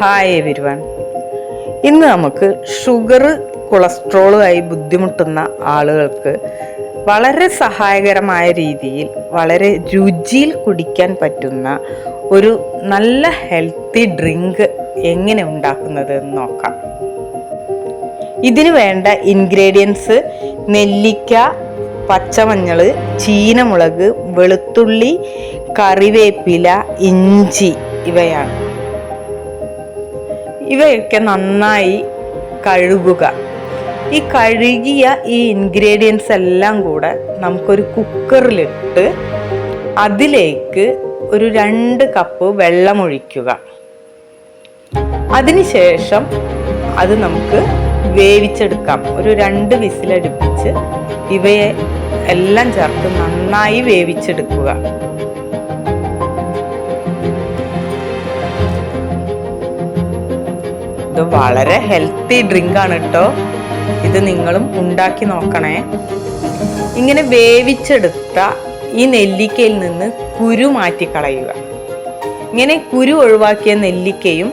Hi everyone ഇന്ന് നമുക്ക് sugar കൊളസ്ട്രോളുമായി ബുദ്ധിമുട്ടുന്ന ആളുകൾക്ക് വളരെ സഹായകരമായ രീതിയിൽ വളരെ രുചിയിൽ കുടിക്കാൻ പറ്റുന്ന ഒരു നല്ല ഹെൽത്തി ഡ്രിങ്ക് എങ്ങനെ ഉണ്ടാക്കുന്നത് എന്ന് നോക്കാം. ഇതിനു വേണ്ട ഇൻഗ്രീഡിയൻസ് നെല്ലിക്ക പച്ചമഞ്ഞൾ ചീനമുളക് വെളുത്തുള്ളി കറിവേപ്പില ഇഞ്ചി ഇവയാണ്. ഇവയൊക്കെ നന്നായി കഴുകുക. ഈ കഴുകിയ ഈ ഇൻഗ്രീഡിയൻസ് എല്ലാം കൂടെ നമുക്കൊരു കുക്കറിലിട്ട് അതിലേക്ക് ഒരു രണ്ട് കപ്പ് വെള്ളമൊഴിക്കുക. അതിനുശേഷം അത് നമുക്ക് വേവിച്ചെടുക്കാം. ഒരു രണ്ട് വിസിലടുപ്പിച്ച് ഇവയെ എല്ലാം ചേർത്ത് നന്നായി വേവിച്ചെടുക്കുക. ഇത് വളരെ ഹെൽത്തി ഡ്രിങ്ക് ആണ് കേട്ടോ ഇത് നിങ്ങളും ഉണ്ടാക്കി നോക്കണേ. ഇങ്ങനെ വേവിച്ചെടുത്ത ഈ നെല്ലിക്കയിൽ നിന്ന് കുരു മാറ്റിക്കളയുക. ഇങ്ങനെ കുരു ഒഴിവാക്കിയ നെല്ലിക്കയും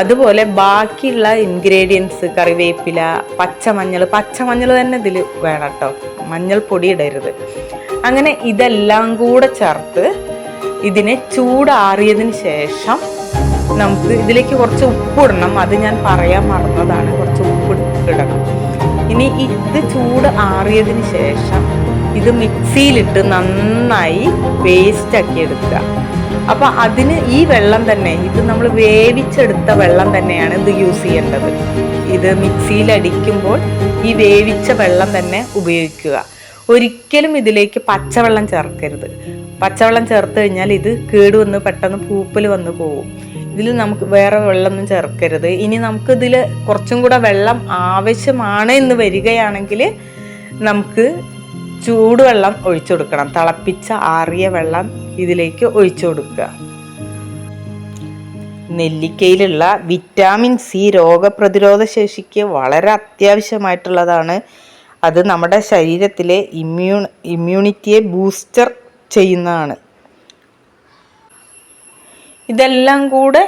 അതുപോലെ ബാക്കിയുള്ള ഇൻഗ്രീഡിയൻസ് കറിവേപ്പില പച്ചമഞ്ഞൾ പച്ചമഞ്ഞൾ തന്നെ ഇതിൽ വേണം കേട്ടോ മഞ്ഞൾപ്പൊടി ഇടരുത്. അങ്ങനെ ഇതെല്ലാം കൂടെ ചേർത്ത് ഇതിനെ ചൂടാറിയതിന് ശേഷം നമുക്ക് ഇതിലേക്ക് കുറച്ച് ഉപ്പ് ഇടണം. അത് ഞാൻ പറയാൻ മറന്നതാണ്. കുറച്ച് ഉപ്പ് ഇടണം. ഇനി ഇത് ചൂട് ആറിയതിന് ശേഷം ഇത് മിക്സിയിലിട്ട് നന്നായി പേസ്റ്റ് ആക്കി എടുക്കുക. അപ്പൊ അതിന് ഈ വെള്ളം തന്നെ ഇത് നമ്മൾ വേവിച്ചെടുത്ത വെള്ളം തന്നെയാണ് ഇത് യൂസ് ചെയ്യേണ്ടത്. ഇത് മിക്സിയിൽ അടിക്കുമ്പോൾ ഈ വേവിച്ച വെള്ളം തന്നെ ഉപയോഗിക്കുക. ഒരിക്കലും ഇതിലേക്ക് പച്ചവെള്ളം ചേർക്കരുത്. പച്ചവെള്ളം ചേർത്ത് കഴിഞ്ഞാൽ ഇത് കേടുവന്ന് പെട്ടെന്ന് പൂപ്പൽ വന്ന് പോകും ഇതിൽ നമുക്ക് വേറെ വെള്ളമൊന്നും ചേർക്കരുത്. ഇനി നമുക്ക് ഇതിൽ കുറച്ചും കൂടെ വെള്ളം ആവശ്യമാണ് എന്ന് വരികയാണെങ്കിൽ നമുക്ക് ചൂടുവെള്ളം ഒഴിച്ചു കൊടുക്കണം. തിളപ്പിച്ച ആറിയ വെള്ളം ഇതിലേക്ക് ഒഴിച്ചു കൊടുക്കുക. നെല്ലിക്കയിലുള്ള വിറ്റാമിൻ സി രോഗപ്രതിരോധ ശേഷിക്ക് വളരെ അത്യാവശ്യമായിട്ടുള്ളതാണ്. അത് നമ്മുടെ ശരീരത്തിലെ ഇമ്മ്യൂൺ ഇമ്മ്യൂണിറ്റിയെ ബൂസ്റ്റർ ചെയ്യുന്നതാണ്. ഇതെല്ലാം കൂടെ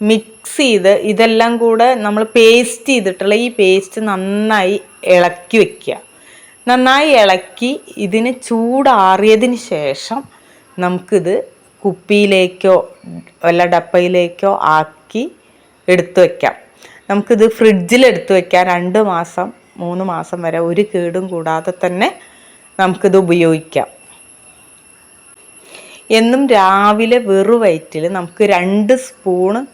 മിക്സ് ചെയ്ത് ഇതെല്ലാം കൂടെ നമ്മൾ പേസ്റ്റ് ചെയ്തിട്ടുള്ള ഈ പേസ്റ്റ് നന്നായി ഇളക്കി വെക്കുക. നന്നായി ഇളക്കി ഇതിന് ചൂടാറിയതിന് ശേഷം നമുക്കിത് കുപ്പിയിലേക്കോ വല്ല ഡപ്പയിലേക്കോ ആക്കി എടുത്തു വയ്ക്കാം നമുക്കിത് ഫ്രിഡ്ജിൽ എടുത്തു വയ്ക്കാം രണ്ട് മാസം മൂന്ന് മാസം വരെ ഒരു കേടും കൂടാതെ തന്നെ നമുക്കിത് ഉപയോഗിക്കാം. എന്നും രാവിലെ വെറുവയറ്റിൽ നമുക്ക് രണ്ട് സ്പൂണ്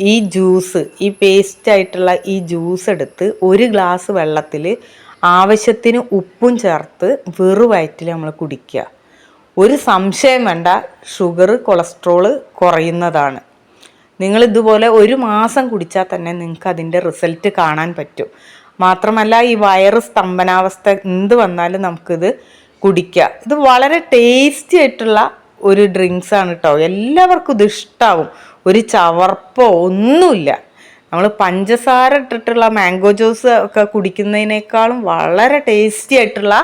ഈ ജ്യൂസ് ഈ പേസ്റ്റ് ആയിട്ടുള്ള ഈ ജ്യൂസ് എടുത്ത് ഒരു ഗ്ലാസ് വെള്ളത്തിൽ ആവശ്യത്തിന് ഉപ്പും ചേർത്ത് വെറുവയറ്റിൽ നമ്മൾ കുടിക്കുക. ഒരു സംശയം വേണ്ട ഷുഗർ കൊളസ്ട്രോൾ കുറയുന്നതാണ്. നിങ്ങൾ ഇതുപോലെ ഒരു മാസം കുടിച്ചാൽ തന്നെ നിങ്ങൾക്ക് അതിന്റെ റിസൾട്ട് കാണാൻ പറ്റും. മാത്രമല്ല ഈ വയറ് സ്തംഭനാവസ്ഥ എന്ത് വന്നാലും നമുക്കിത് കുടിക്കുക. ഇത് വളരെ ടേസ്റ്റി ആയിട്ടുള്ള ഒരു ഡ്രിങ്ക്സ് ആണ് കേട്ടോ എല്ലാവർക്കും ഇത് ഇഷ്ടാവും. ഒരു ചവർപ്പോ ഒന്നുമില്ല. നമ്മൾ പഞ്ചസാര ഇട്ടിട്ടുള്ള മാംഗോ ജ്യൂസ് ഒക്കെ കുടിക്കുന്നതിനേക്കാളും വളരെ ടേസ്റ്റി ആയിട്ടുള്ള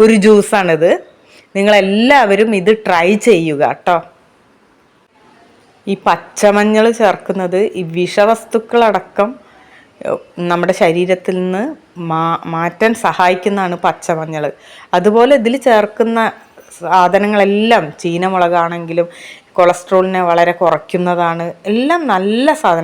ഒരു ജ്യൂസാണിത് നിങ്ങളെല്ലാവരും ഇത് ട്രൈ ചെയ്യുക കേട്ടോ ഈ പച്ചമഞ്ഞൾ ചേർക്കുന്നത് ഈ വിഷവസ്തുക്കളടക്കം നമ്മുടെ ശരീരത്തിൽ നിന്ന് മാ മാറ്റാൻ സഹായിക്കുന്നതാണ് പച്ചമഞ്ഞൾ. അതുപോലെ ഇതിൽ ചേർക്കുന്ന സാധനങ്ങളെല്ലാം ചീനമുളകാണെങ്കിലും കൊളസ്ട്രോളിനെ വളരെ കുറയ്ക്കുന്നതാണ്. എല്ലാം നല്ല സാധനം